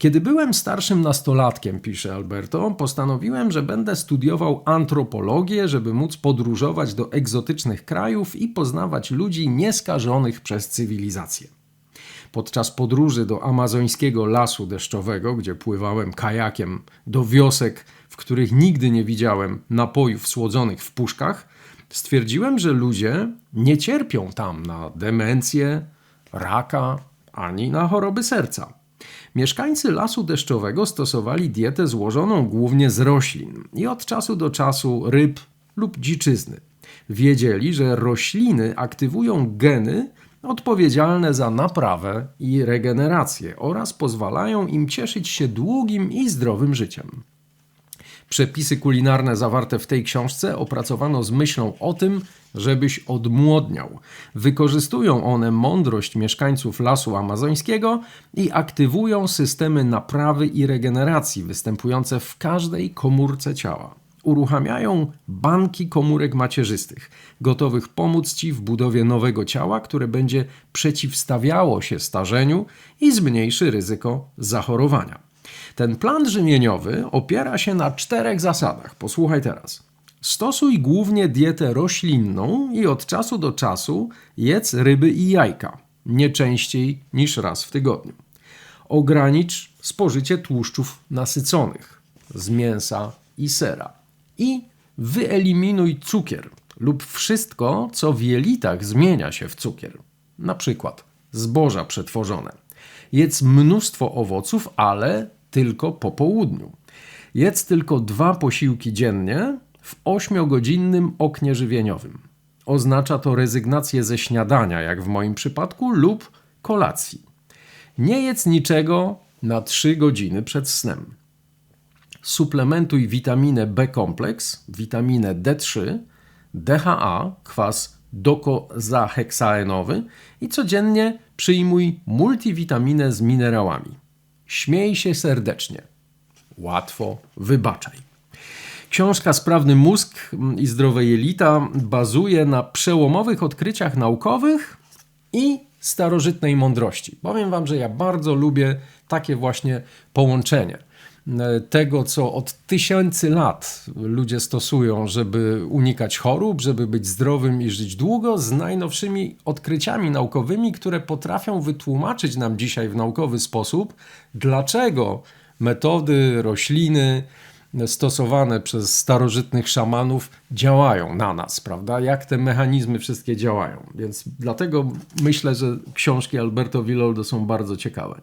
Kiedy byłem starszym nastolatkiem, pisze Alberto, postanowiłem, że będę studiował antropologię, żeby móc podróżować do egzotycznych krajów i poznawać ludzi nieskażonych przez cywilizację. Podczas podróży do amazońskiego lasu deszczowego, gdzie pływałem kajakiem do wiosek, w których nigdy nie widziałem napojów słodzonych w puszkach, stwierdziłem, że ludzie nie cierpią tam na demencję, raka ani na choroby serca. Mieszkańcy lasu deszczowego stosowali dietę złożoną głównie z roślin i od czasu do czasu ryb lub dziczyzny. Wiedzieli, że rośliny aktywują geny odpowiedzialne za naprawę i regenerację oraz pozwalają im cieszyć się długim i zdrowym życiem. Przepisy kulinarne zawarte w tej książce opracowano z myślą o tym, żebyś odmłodniał. Wykorzystują one mądrość mieszkańców lasu amazońskiego i aktywują systemy naprawy i regeneracji występujące w każdej komórce ciała. Uruchamiają banki komórek macierzystych, gotowych pomóc ci w budowie nowego ciała, które będzie przeciwstawiało się starzeniu i zmniejszy ryzyko zachorowania. Ten plan żywieniowy opiera się na czterech zasadach. Posłuchaj teraz. Stosuj głównie dietę roślinną i od czasu do czasu jedz ryby i jajka, nie częściej niż raz w tygodniu. Ogranicz spożycie tłuszczów nasyconych z mięsa i sera i wyeliminuj cukier lub wszystko, co w jelitach zmienia się w cukier, na przykład zboża przetworzone. Jedz mnóstwo owoców, ale tylko po południu. Jedz tylko dwa posiłki dziennie w ośmiogodzinnym oknie żywieniowym. Oznacza to rezygnację ze śniadania, jak w moim przypadku, lub kolacji. Nie jedz niczego na 3 godziny przed snem. Suplementuj witaminę B-kompleks, witaminę D3, DHA, kwas dokozaheksaenowy i codziennie przyjmuj multivitaminę z minerałami. Śmiej się serdecznie. Łatwo wybaczaj. Książka Sprawny mózg i zdrowe jelita bazuje na przełomowych odkryciach naukowych i starożytnej mądrości. Powiem Wam, że ja bardzo lubię takie właśnie połączenie tego, co od tysięcy lat ludzie stosują, żeby unikać chorób, żeby być zdrowym i żyć długo, z najnowszymi odkryciami naukowymi, które potrafią wytłumaczyć nam dzisiaj w naukowy sposób, dlaczego metody, rośliny, stosowane przez starożytnych szamanów działają na nas, prawda? Jak te mechanizmy wszystkie działają. Więc dlatego myślę, że książki Alberto Villoldo są bardzo ciekawe.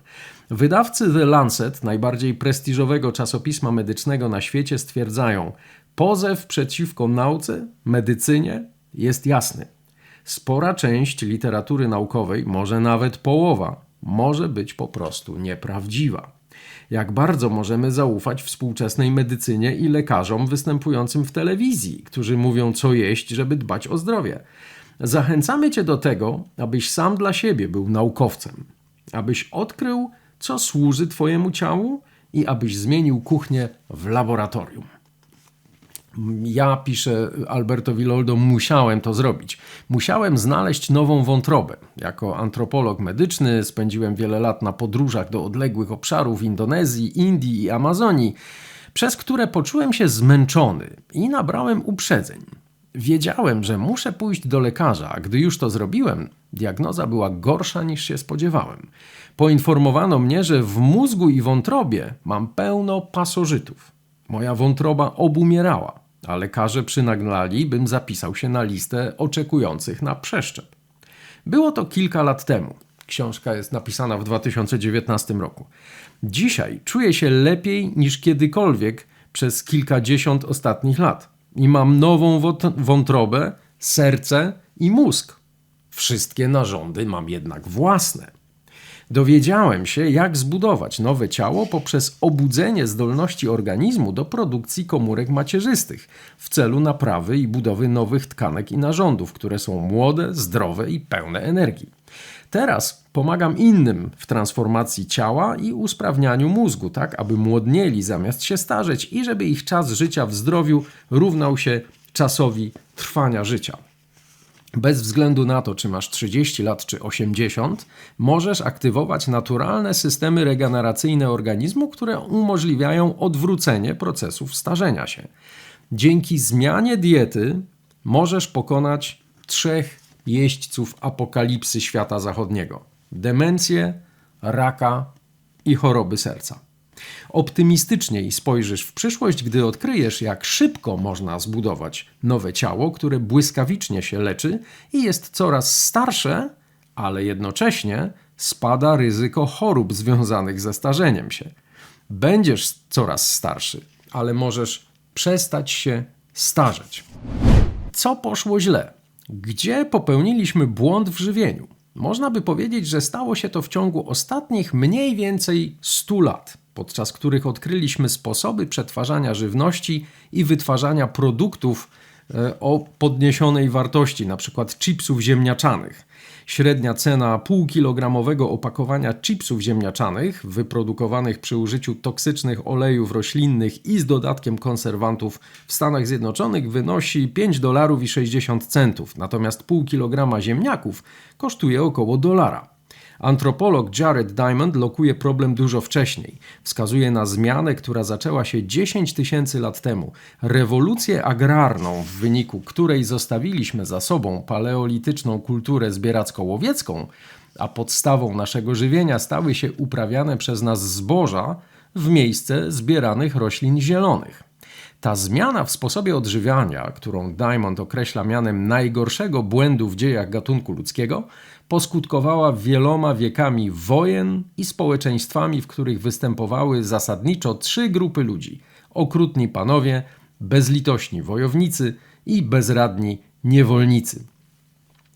Wydawcy The Lancet, najbardziej prestiżowego czasopisma medycznego na świecie, stwierdzają: Pozew przeciwko nauce, medycynie jest jasny. Spora część literatury naukowej, może nawet połowa, może być po prostu nieprawdziwa jak bardzo możemy zaufać współczesnej medycynie i lekarzom występującym w telewizji, którzy mówią, co jeść, żeby dbać o zdrowie. Zachęcamy Cię do tego, abyś sam dla siebie był naukowcem, abyś odkrył, co służy Twojemu ciału i abyś zmienił kuchnię w laboratorium ja, piszę Alberto Villoldo, musiałem to zrobić. Musiałem znaleźć nową wątrobę. Jako antropolog medyczny spędziłem wiele lat na podróżach do odległych obszarów Indonezji, Indii i Amazonii, przez które poczułem się zmęczony i nabrałem uprzedzeń. Wiedziałem, że muszę pójść do lekarza, a gdy już to zrobiłem, diagnoza była gorsza niż się spodziewałem. Poinformowano mnie, że w mózgu i wątrobie mam pełno pasożytów. Moja wątroba obumierała a lekarze przynaglali, bym zapisał się na listę oczekujących na przeszczep. Było to kilka lat temu. Książka jest napisana w 2019 roku. Dzisiaj czuję się lepiej niż kiedykolwiek przez kilkadziesiąt ostatnich lat. I mam nową wątrobę, serce i mózg. Wszystkie narządy mam jednak własne. Dowiedziałem się, jak zbudować nowe ciało poprzez obudzenie zdolności organizmu do produkcji komórek macierzystych w celu naprawy i budowy nowych tkanek i narządów, które są młode, zdrowe i pełne energii. Teraz pomagam innym w transformacji ciała i usprawnianiu mózgu, tak aby młodnieli zamiast się starzeć i żeby ich czas życia w zdrowiu równał się czasowi trwania życia. Bez względu na to, czy masz 30 lat czy 80, możesz aktywować naturalne systemy regeneracyjne organizmu, które umożliwiają odwrócenie procesów starzenia się. Dzięki zmianie diety możesz pokonać trzech jeźdźców apokalipsy świata zachodniego: demencję, raka i choroby serca. Optymistyczniej spojrzysz w przyszłość, gdy odkryjesz, jak szybko można zbudować nowe ciało, które błyskawicznie się leczy i jest coraz starsze, ale jednocześnie spada ryzyko chorób związanych ze starzeniem się. Będziesz coraz starszy, ale możesz przestać się starzeć. Co poszło źle? Gdzie popełniliśmy błąd w żywieniu? Można by powiedzieć, że stało się to w ciągu ostatnich mniej więcej 100 lat podczas których odkryliśmy sposoby przetwarzania żywności i wytwarzania produktów e, o podniesionej wartości, np. chipsów ziemniaczanych. Średnia cena półkilogramowego opakowania chipsów ziemniaczanych, wyprodukowanych przy użyciu toksycznych olejów roślinnych i z dodatkiem konserwantów w Stanach Zjednoczonych wynosi 5 dolarów i 60 centów, natomiast pół kilograma ziemniaków kosztuje około dolara. Antropolog Jared Diamond lokuje problem dużo wcześniej. Wskazuje na zmianę, która zaczęła się 10 tysięcy lat temu. Rewolucję agrarną, w wyniku której zostawiliśmy za sobą paleolityczną kulturę zbieracko-łowiecką, a podstawą naszego żywienia stały się uprawiane przez nas zboża w miejsce zbieranych roślin zielonych. Ta zmiana w sposobie odżywiania, którą Diamond określa mianem najgorszego błędu w dziejach gatunku ludzkiego, poskutkowała wieloma wiekami wojen i społeczeństwami, w których występowały zasadniczo trzy grupy ludzi: okrutni panowie, bezlitośni wojownicy i bezradni niewolnicy.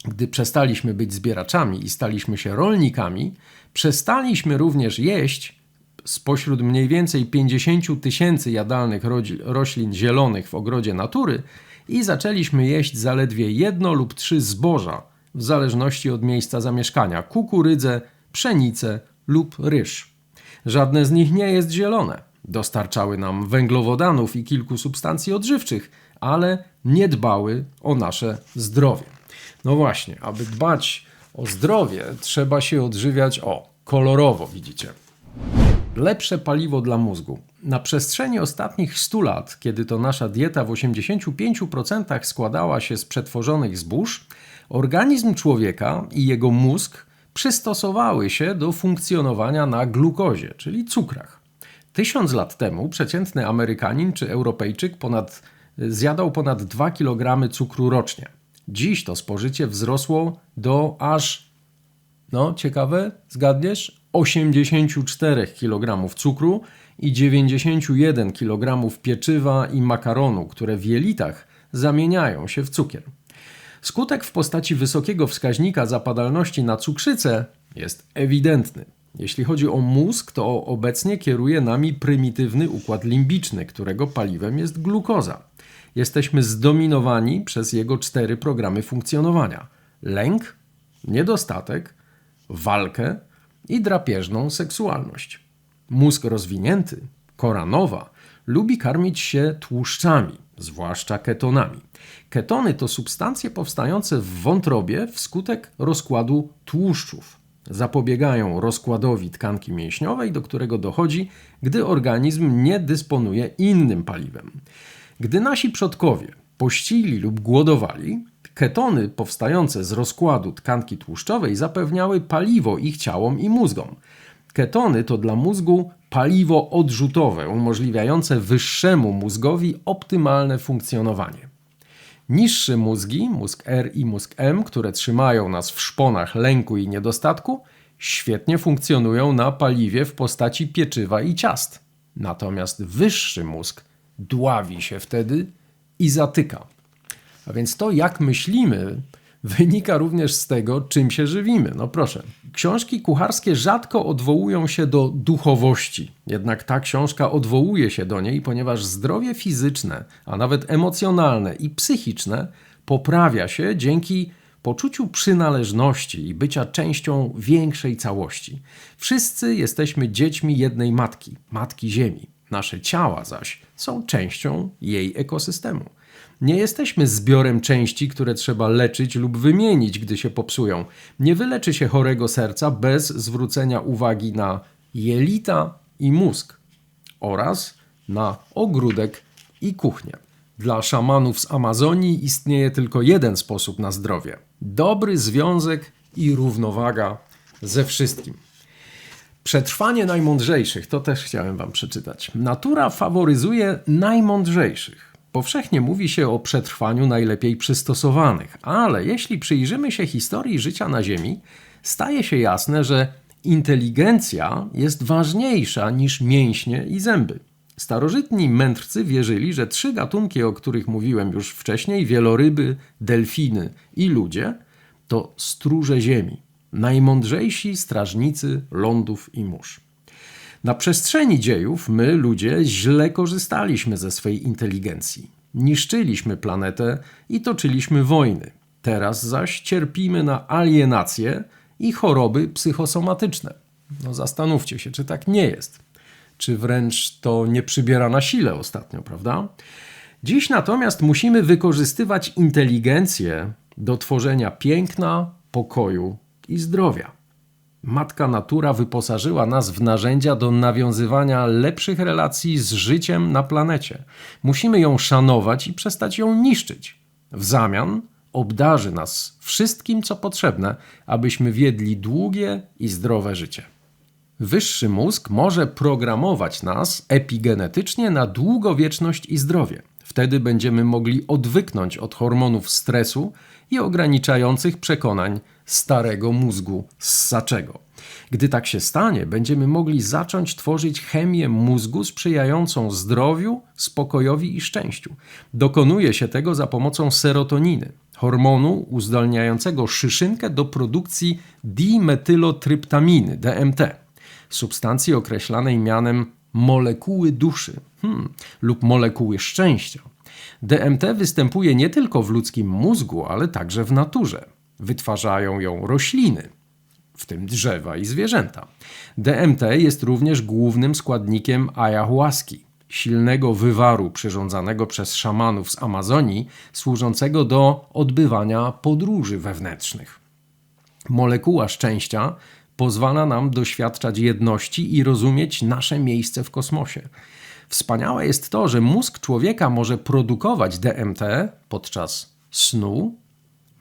Gdy przestaliśmy być zbieraczami i staliśmy się rolnikami, przestaliśmy również jeść spośród mniej więcej 50 tysięcy jadalnych roślin zielonych w ogrodzie natury i zaczęliśmy jeść zaledwie jedno lub trzy zboża, w zależności od miejsca zamieszkania kukurydzę, pszenicę lub ryż. Żadne z nich nie jest zielone. Dostarczały nam węglowodanów i kilku substancji odżywczych, ale nie dbały o nasze zdrowie. No właśnie, aby dbać o zdrowie, trzeba się odżywiać o kolorowo, widzicie. Lepsze paliwo dla mózgu. Na przestrzeni ostatnich 100 lat, kiedy to nasza dieta w 85% składała się z przetworzonych zbóż, organizm człowieka i jego mózg przystosowały się do funkcjonowania na glukozie, czyli cukrach. Tysiąc lat temu przeciętny Amerykanin czy Europejczyk ponad, zjadał ponad 2 kg cukru rocznie. Dziś to spożycie wzrosło do aż, no ciekawe, zgadniesz, 84 kg cukru i 91 kg pieczywa i makaronu, które w jelitach zamieniają się w cukier. Skutek w postaci wysokiego wskaźnika zapadalności na cukrzycę jest ewidentny. Jeśli chodzi o mózg, to obecnie kieruje nami prymitywny układ limbiczny, którego paliwem jest glukoza. Jesteśmy zdominowani przez jego cztery programy funkcjonowania: lęk, niedostatek, walkę i drapieżną seksualność. Mózg rozwinięty, kora nowa, lubi karmić się tłuszczami, zwłaszcza ketonami. Ketony to substancje powstające w wątrobie wskutek rozkładu tłuszczów. Zapobiegają rozkładowi tkanki mięśniowej, do którego dochodzi, gdy organizm nie dysponuje innym paliwem. Gdy nasi przodkowie pościli lub głodowali, Ketony powstające z rozkładu tkanki tłuszczowej zapewniały paliwo ich ciałom i mózgom. Ketony to dla mózgu paliwo odrzutowe, umożliwiające wyższemu mózgowi optymalne funkcjonowanie. Niższe mózgi, mózg R i mózg M, które trzymają nas w szponach lęku i niedostatku, świetnie funkcjonują na paliwie w postaci pieczywa i ciast. Natomiast wyższy mózg dławi się wtedy i zatyka. A więc to, jak myślimy, wynika również z tego, czym się żywimy. No proszę. Książki kucharskie rzadko odwołują się do duchowości, jednak ta książka odwołuje się do niej, ponieważ zdrowie fizyczne, a nawet emocjonalne i psychiczne poprawia się dzięki poczuciu przynależności i bycia częścią większej całości. Wszyscy jesteśmy dziećmi jednej matki, matki Ziemi. Nasze ciała zaś są częścią jej ekosystemu. Nie jesteśmy zbiorem części, które trzeba leczyć lub wymienić, gdy się popsują. Nie wyleczy się chorego serca bez zwrócenia uwagi na jelita i mózg oraz na ogródek i kuchnię. Dla szamanów z Amazonii istnieje tylko jeden sposób na zdrowie: dobry związek i równowaga ze wszystkim. Przetrwanie najmądrzejszych, to też chciałem Wam przeczytać. Natura faworyzuje najmądrzejszych. Powszechnie mówi się o przetrwaniu najlepiej przystosowanych, ale jeśli przyjrzymy się historii życia na Ziemi, staje się jasne, że inteligencja jest ważniejsza niż mięśnie i zęby. Starożytni mędrcy wierzyli, że trzy gatunki, o których mówiłem już wcześniej wieloryby, delfiny i ludzie to stróże Ziemi najmądrzejsi strażnicy lądów i mórz. Na przestrzeni dziejów my, ludzie, źle korzystaliśmy ze swej inteligencji. Niszczyliśmy planetę i toczyliśmy wojny. Teraz zaś cierpimy na alienację i choroby psychosomatyczne. No zastanówcie się, czy tak nie jest. Czy wręcz to nie przybiera na sile ostatnio, prawda? Dziś natomiast musimy wykorzystywać inteligencję do tworzenia piękna, pokoju i zdrowia. Matka Natura wyposażyła nas w narzędzia do nawiązywania lepszych relacji z życiem na planecie. Musimy ją szanować i przestać ją niszczyć. W zamian obdarzy nas wszystkim, co potrzebne, abyśmy wiedli długie i zdrowe życie. Wyższy mózg może programować nas epigenetycznie na długowieczność i zdrowie. Wtedy będziemy mogli odwyknąć od hormonów stresu i ograniczających przekonań starego mózgu ssaczego. Gdy tak się stanie, będziemy mogli zacząć tworzyć chemię mózgu sprzyjającą zdrowiu, spokojowi i szczęściu. Dokonuje się tego za pomocą serotoniny, hormonu uzdolniającego szyszynkę do produkcji dimetylotryptaminy, DMT, substancji określanej mianem molekuły duszy hmm, lub molekuły szczęścia. DMT występuje nie tylko w ludzkim mózgu, ale także w naturze. Wytwarzają ją rośliny, w tym drzewa i zwierzęta. DMT jest również głównym składnikiem ayahuaski, silnego wywaru przyrządzanego przez szamanów z Amazonii, służącego do odbywania podróży wewnętrznych. Molekuła szczęścia pozwala nam doświadczać jedności i rozumieć nasze miejsce w kosmosie. Wspaniałe jest to, że mózg człowieka może produkować DMT podczas snu,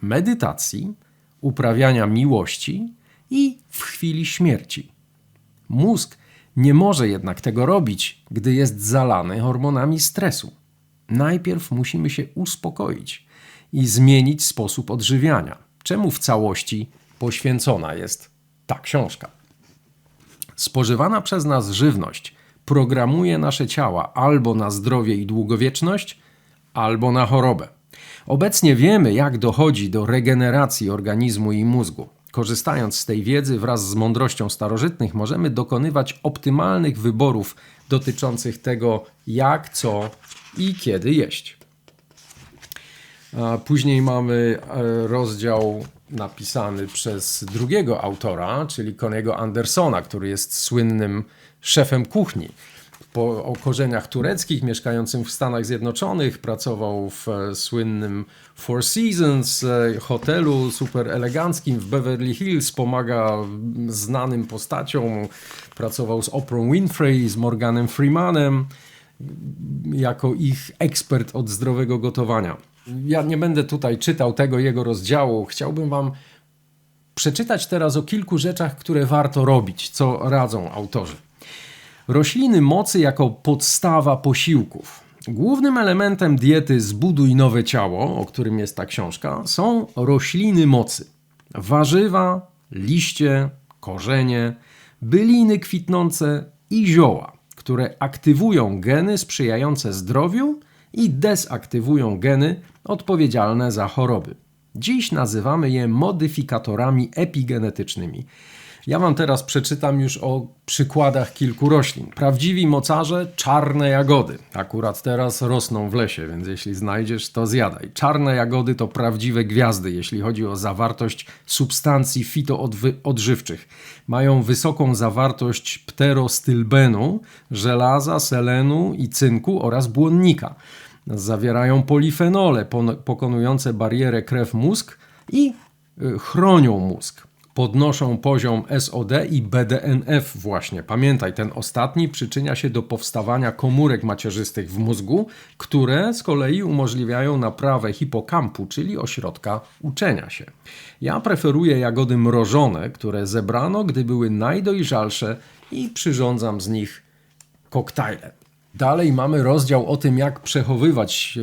medytacji, uprawiania miłości i w chwili śmierci. Mózg nie może jednak tego robić, gdy jest zalany hormonami stresu. Najpierw musimy się uspokoić i zmienić sposób odżywiania, czemu w całości poświęcona jest ta książka. Spożywana przez nas żywność programuje nasze ciała albo na zdrowie i długowieczność, albo na chorobę. Obecnie wiemy, jak dochodzi do regeneracji organizmu i mózgu. Korzystając z tej wiedzy wraz z mądrością starożytnych, możemy dokonywać optymalnych wyborów dotyczących tego, jak, co i kiedy jeść. Później mamy e, rozdział napisany przez drugiego autora, czyli Koniego Andersona, który jest słynnym szefem kuchni. Po, o korzeniach tureckich, mieszkającym w Stanach Zjednoczonych, pracował w e, słynnym Four Seasons e, hotelu super eleganckim w Beverly Hills, pomaga znanym postaciom, pracował z Oprah Winfrey, z Morganem Freemanem jako ich ekspert od zdrowego gotowania. Ja nie będę tutaj czytał tego jego rozdziału. Chciałbym Wam przeczytać teraz o kilku rzeczach, które warto robić, co radzą autorzy. Rośliny mocy jako podstawa posiłków. Głównym elementem diety Zbuduj nowe ciało, o którym jest ta książka, są rośliny mocy. Warzywa, liście, korzenie, byliny kwitnące i zioła, które aktywują geny sprzyjające zdrowiu i desaktywują geny odpowiedzialne za choroby. Dziś nazywamy je modyfikatorami epigenetycznymi. Ja Wam teraz przeczytam już o przykładach kilku roślin. Prawdziwi mocarze czarne jagody. Akurat teraz rosną w lesie, więc jeśli znajdziesz, to zjadaj. Czarne jagody to prawdziwe gwiazdy, jeśli chodzi o zawartość substancji fitoodżywczych. Mają wysoką zawartość pterostylbenu, żelaza, selenu i cynku oraz błonnika. zawierają polifenole pokonujące barierę krew-mózg i y, chronią mózg. Podnoszą poziom SOD i BDNF właśnie. Pamiętaj, ten ostatni przyczynia się do powstawania komórek macierzystych w mózgu, które z kolei umożliwiają naprawę hipokampu, czyli ośrodka uczenia się. Ja preferuję jagody mrożone, które zebrano, gdy były najdojrzalsze i przyrządzam z nich koktajle. Dalej mamy rozdział o tym, jak przechowywać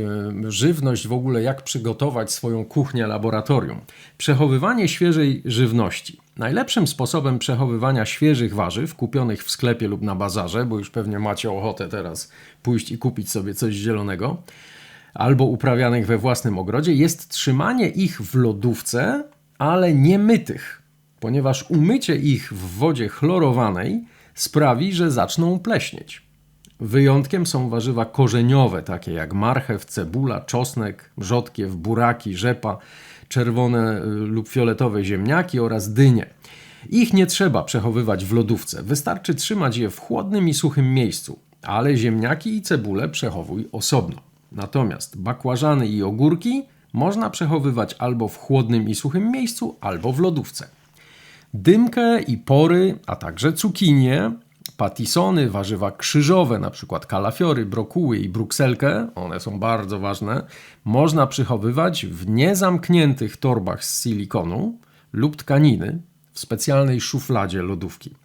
e, żywność, w ogóle jak przygotować swoją kuchnię laboratorium. Przechowywanie świeżej żywności. Najlepszym sposobem przechowywania świeżych warzyw kupionych w sklepie lub na bazarze, bo już pewnie macie ochotę teraz pójść i kupić sobie coś zielonego, albo uprawianych we własnym ogrodzie, jest trzymanie ich w lodówce, ale nie mytych, ponieważ umycie ich w wodzie chlorowanej sprawi, że zaczną pleśnieć. Wyjątkiem są warzywa korzeniowe, takie jak marchew, cebula, czosnek, rzodkiew, buraki, rzepa, czerwone y, lub fioletowe ziemniaki oraz dynie. Ich nie trzeba przechowywać w lodówce, wystarczy trzymać je w chłodnym i suchym miejscu, ale ziemniaki i cebulę przechowuj osobno. Natomiast bakłażany i ogórki można przechowywać albo w chłodnym i suchym miejscu, albo w lodówce. Dymkę i pory, a także cukinie, patisony, warzywa krzyżowe, np. kalafiory, brokuły i brukselkę, one są bardzo ważne, można przechowywać w niezamkniętych torbach z silikonu lub tkaniny w specjalnej szufladzie lodówki.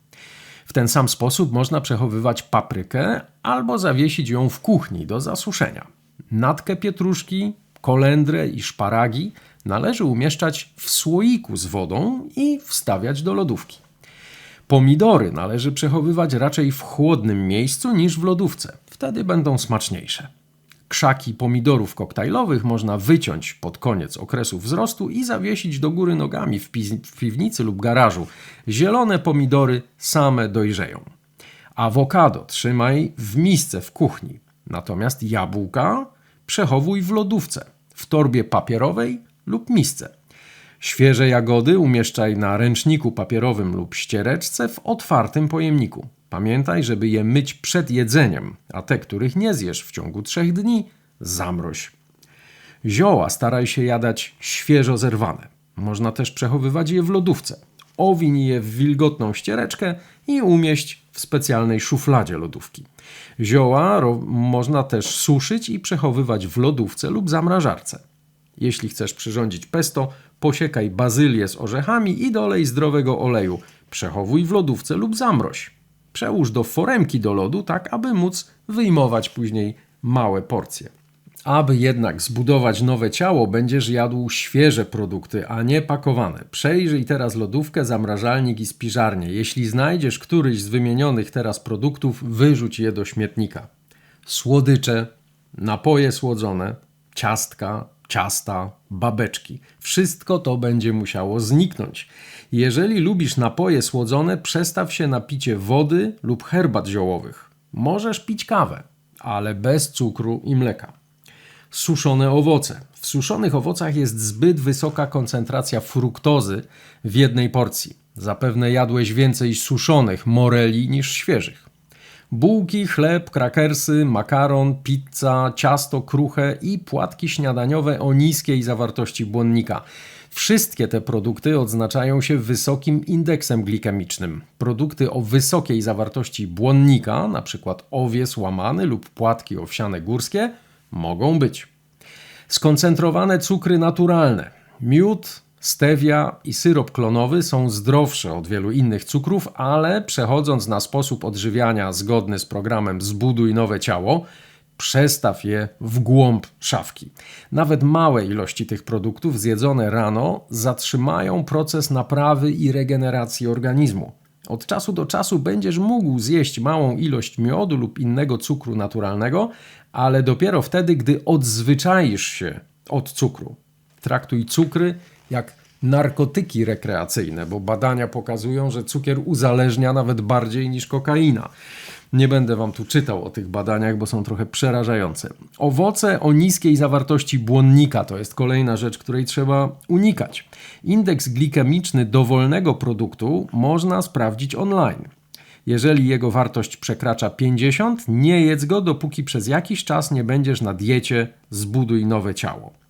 W ten sam sposób można przechowywać paprykę albo zawiesić ją w kuchni do zasuszenia. Natkę pietruszki, kolendrę i szparagi należy umieszczać w słoiku z wodą i wstawiać do lodówki. Pomidory należy przechowywać raczej w chłodnym miejscu niż w lodówce. Wtedy będą smaczniejsze. Krzaki pomidorów koktajlowych można wyciąć pod koniec okresu wzrostu i zawiesić do góry nogami w, pi w piwnicy lub garażu. Zielone pomidory same dojrzeją. Awokado trzymaj w misce w kuchni, natomiast jabłka przechowuj w lodówce, w torbie papierowej lub misce. Świeże jagody umieszczaj na ręczniku papierowym lub ściereczce w otwartym pojemniku. Pamiętaj, żeby je myć przed jedzeniem, a te, których nie zjesz w ciągu trzech dni, zamroź. Zioła staraj się jadać świeżo zerwane. Można też przechowywać je w lodówce. Owiń je w wilgotną ściereczkę i umieść w specjalnej szufladzie lodówki. Zioła można też suszyć i przechowywać w lodówce lub zamrażarce. Jeśli chcesz przyrządzić pesto, posiekaj bazylię z orzechami i dolej zdrowego oleju. Przechowuj w lodówce lub zamroź. Przełóż do foremki do lodu, tak aby móc wyjmować później małe porcje. Aby jednak zbudować nowe ciało, będziesz jadł świeże produkty, a nie pakowane. Przejrzyj teraz lodówkę, zamrażalnik i spiżarnię. Jeśli znajdziesz któryś z wymienionych teraz produktów, wyrzuć je do śmietnika. Słodycze, napoje słodzone, ciastka, ciasta, babeczki. Wszystko to będzie musiało zniknąć. Jeżeli lubisz napoje słodzone, przestaw się na picie wody lub herbat ziołowych. Możesz pić kawę, ale bez cukru i mleka. Suszone owoce. W suszonych owocach jest zbyt wysoka koncentracja fruktozy w jednej porcji. Zapewne jadłeś więcej suszonych moreli niż świeżych. Bułki, chleb, krakersy, makaron, pizza, ciasto kruche i płatki śniadaniowe o niskiej zawartości błonnika. Wszystkie te produkty odznaczają się wysokim indeksem glikemicznym. Produkty o wysokiej zawartości błonnika, np. owies łamany lub płatki owsiane górskie, mogą być. Skoncentrowane cukry naturalne, miód, Stevia i syrop klonowy są zdrowsze od wielu innych cukrów, ale przechodząc na sposób odżywiania zgodny z programem Zbuduj nowe ciało, przestaw je w głąb szafki. Nawet małe ilości tych produktów zjedzone rano zatrzymają proces naprawy i regeneracji organizmu. Od czasu do czasu będziesz mógł zjeść małą ilość miodu lub innego cukru naturalnego, ale dopiero wtedy, gdy odzwyczaisz się od cukru. Traktuj cukry jak narkotyki rekreacyjne, bo badania pokazują, że cukier uzależnia nawet bardziej niż kokaina. Nie będę wam tu czytał o tych badaniach, bo są trochę przerażające. Owoce o niskiej zawartości błonnika to jest kolejna rzecz, której trzeba unikać. Indeks glikemiczny dowolnego produktu można sprawdzić online. Jeżeli jego wartość przekracza 50, nie jedz go, dopóki przez jakiś czas nie będziesz na diecie zbuduj nowe ciało.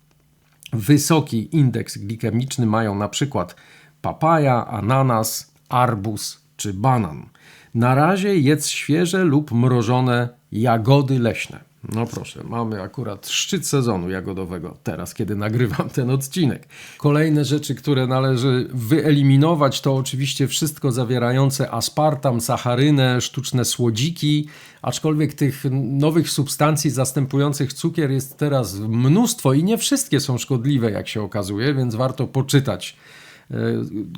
Wysoki indeks glikemiczny mają na przykład papaja, ananas, arbuz czy banan. Na razie jedz świeże lub mrożone jagody leśne. No proszę, mamy akurat szczyt sezonu jagodowego teraz, kiedy nagrywam ten odcinek. Kolejne rzeczy, które należy wyeliminować, to oczywiście wszystko zawierające aspartam, sacharynę, sztuczne słodziki, aczkolwiek tych nowych substancji zastępujących cukier jest teraz mnóstwo i nie wszystkie są szkodliwe, jak się okazuje, więc warto poczytać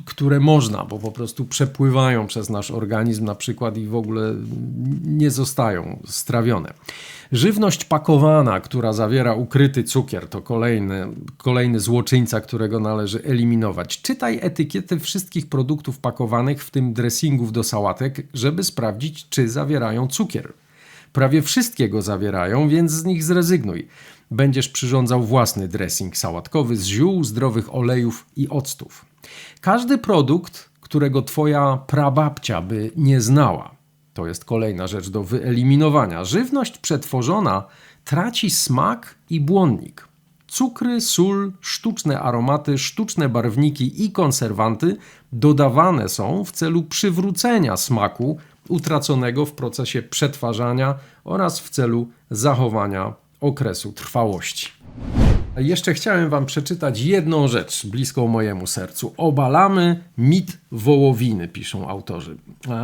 które można, bo po prostu przepływają przez nasz organizm na przykład i w ogóle nie zostają strawione. Żywność pakowana, która zawiera ukryty cukier, to kolejny, kolejny złoczyńca, którego należy eliminować. Czytaj etykiety wszystkich produktów pakowanych, w tym dressingów do sałatek, żeby sprawdzić, czy zawierają cukier. Prawie wszystkie go zawierają, więc z nich zrezygnuj. Będziesz przyrządzał własny dressing sałatkowy z ziół, zdrowych olejów i octów. Każdy produkt, którego twoja prababcia by nie znała, to jest kolejna rzecz do wyeliminowania. Żywność przetworzona traci smak i błonnik. Cukry, sól, sztuczne aromaty, sztuczne barwniki i konserwanty dodawane są w celu przywrócenia smaku utraconego w procesie przetwarzania oraz w celu zachowania okresu trwałości. Jeszcze chciałem Wam przeczytać jedną rzecz bliską mojemu sercu. Obalamy mit wołowiny, piszą autorzy.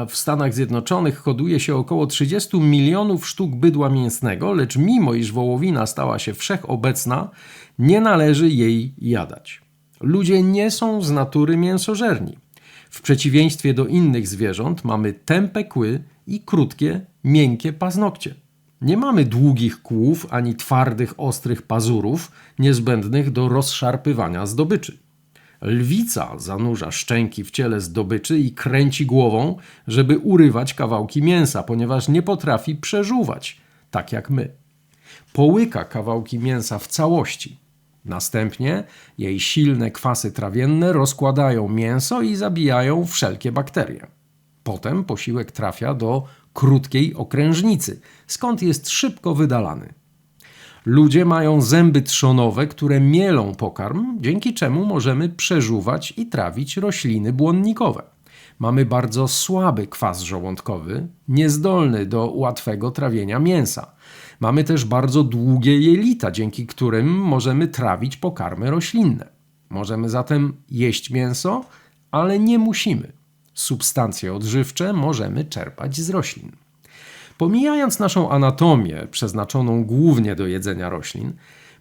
W Stanach Zjednoczonych hoduje się około 30 milionów sztuk bydła mięsnego, lecz mimo iż wołowina stała się wszechobecna, nie należy jej jadać. Ludzie nie są z natury mięsożerni. W przeciwieństwie do innych zwierząt mamy tępe kły i krótkie, miękkie paznokcie. Nie mamy długich kłów ani twardych, ostrych pazurów niezbędnych do rozszarpywania zdobyczy. Lwica zanurza szczęki w ciele zdobyczy i kręci głową, żeby urywać kawałki mięsa, ponieważ nie potrafi przeżuwać, tak jak my. Połyka kawałki mięsa w całości. Następnie jej silne kwasy trawienne rozkładają mięso i zabijają wszelkie bakterie. Potem posiłek trafia do krótkiej okrężnicy, skąd jest szybko wydalany. Ludzie mają zęby trzonowe, które mielą pokarm, dzięki czemu możemy przeżuwać i trawić rośliny błonnikowe. Mamy bardzo słaby kwas żołądkowy, niezdolny do łatwego trawienia mięsa. Mamy też bardzo długie jelita, dzięki którym możemy trawić pokarmy roślinne. Możemy zatem jeść mięso, ale nie musimy. Substancje odżywcze możemy czerpać z roślin. Pomijając naszą anatomię, przeznaczoną głównie do jedzenia roślin,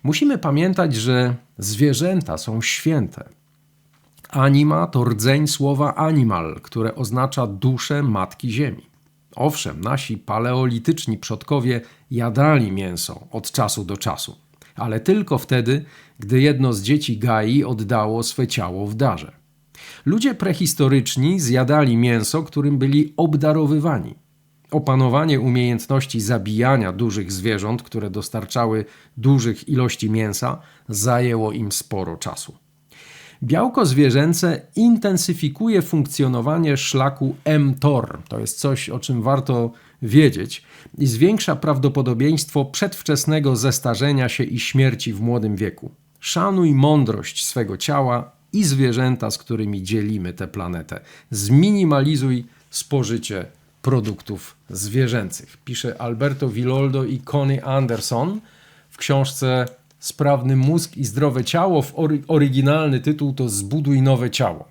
musimy pamiętać, że zwierzęta są święte. Anima to rdzeń słowa animal, które oznacza duszę matki ziemi. Owszem, nasi paleolityczni przodkowie jadali mięso od czasu do czasu, ale tylko wtedy, gdy jedno z dzieci Gai oddało swe ciało w darze. Ludzie prehistoryczni zjadali mięso, którym byli obdarowywani. Opanowanie umiejętności zabijania dużych zwierząt, które dostarczały dużych ilości mięsa, zajęło im sporo czasu. Białko zwierzęce intensyfikuje funkcjonowanie szlaku mTOR. To jest coś, o czym warto wiedzieć i zwiększa prawdopodobieństwo przedwczesnego zestarzenia się i śmierci w młodym wieku. Szanuj mądrość swego ciała i zwierzęta, z którymi dzielimy tę planetę. Zminimalizuj spożycie produktów zwierzęcych. Pisze Alberto Villoldo i Connie Anderson w książce Sprawny mózg i zdrowe ciało. W ory oryginalny tytuł to Zbuduj nowe ciało.